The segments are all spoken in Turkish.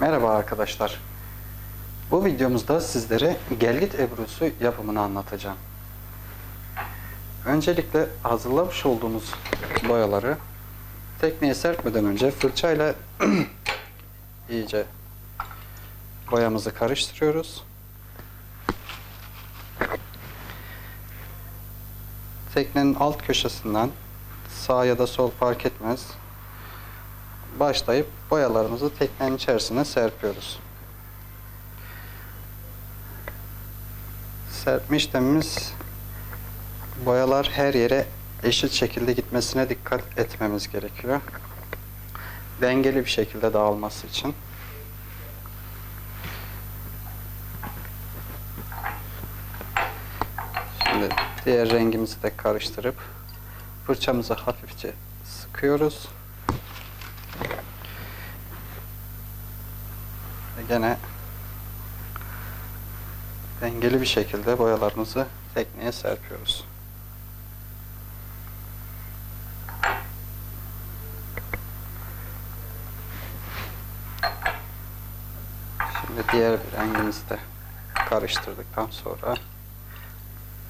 Merhaba arkadaşlar. Bu videomuzda sizlere gelgit ebrusu yapımını anlatacağım. Öncelikle hazırlamış olduğumuz boyaları tekneye serpmeden önce fırçayla iyice boyamızı karıştırıyoruz. Teknenin alt köşesinden sağ ya da sol fark etmez başlayıp boyalarımızı teknenin içerisine serpiyoruz. Serpme işlemimiz boyalar her yere eşit şekilde gitmesine dikkat etmemiz gerekiyor. Dengeli bir şekilde dağılması için. Şimdi diğer rengimizi de karıştırıp fırçamızı hafifçe sıkıyoruz. Gene dengeli bir şekilde boyalarımızı tekneye serpiyoruz. Şimdi diğer bir rengimizi de karıştırdıktan sonra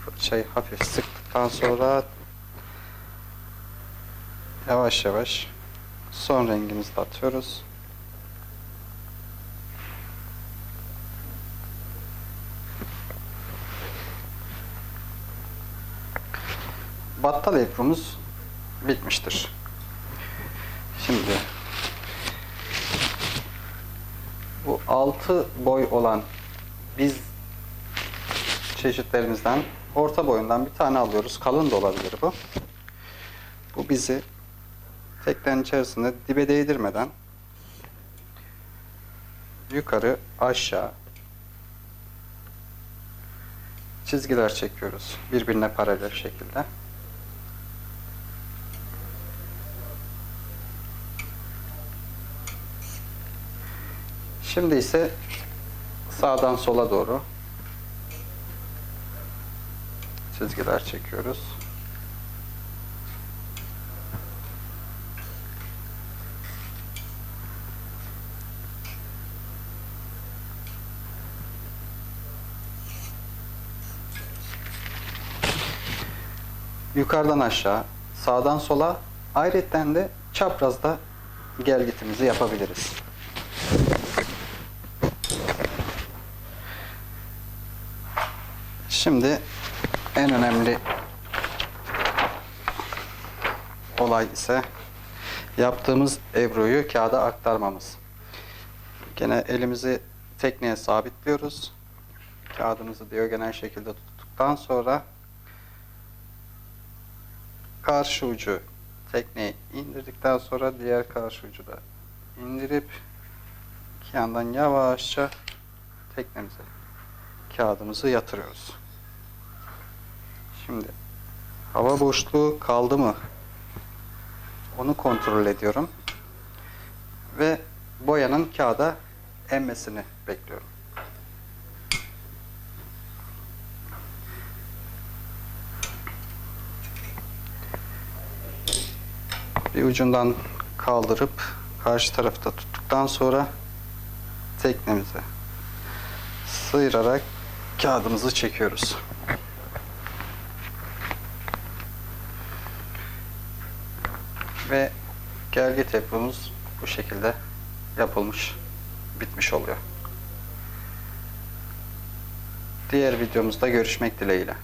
fırçayı hafif sıktıktan sonra yavaş yavaş son rengimizi atıyoruz. Battal eprumuz bitmiştir. Şimdi bu altı boy olan biz çeşitlerimizden orta boyundan bir tane alıyoruz. Kalın da olabilir bu. Bu bizi teknenin içerisinde dibe değdirmeden yukarı aşağı çizgiler çekiyoruz. Birbirine paralel şekilde. Şimdi ise sağdan sola doğru çizgiler çekiyoruz. Yukarıdan aşağı, sağdan sola, ayrıca de çaprazda gelgitimizi yapabiliriz. Şimdi en önemli olay ise yaptığımız ebruyu kağıda aktarmamız. Gene elimizi tekneye sabitliyoruz. Kağıdımızı diyogenal şekilde tuttuktan sonra karşı ucu tekneye indirdikten sonra diğer karşı ucu da indirip iki yandan yavaşça teknemize kağıdımızı yatırıyoruz. Şimdi hava boşluğu kaldı mı? Onu kontrol ediyorum. Ve boyanın kağıda emmesini bekliyorum. Bir ucundan kaldırıp karşı tarafta tuttuktan sonra teknemize sıyırarak kağıdımızı çekiyoruz. Ve gelgi tepumuz bu şekilde yapılmış, bitmiş oluyor. Diğer videomuzda görüşmek dileğiyle.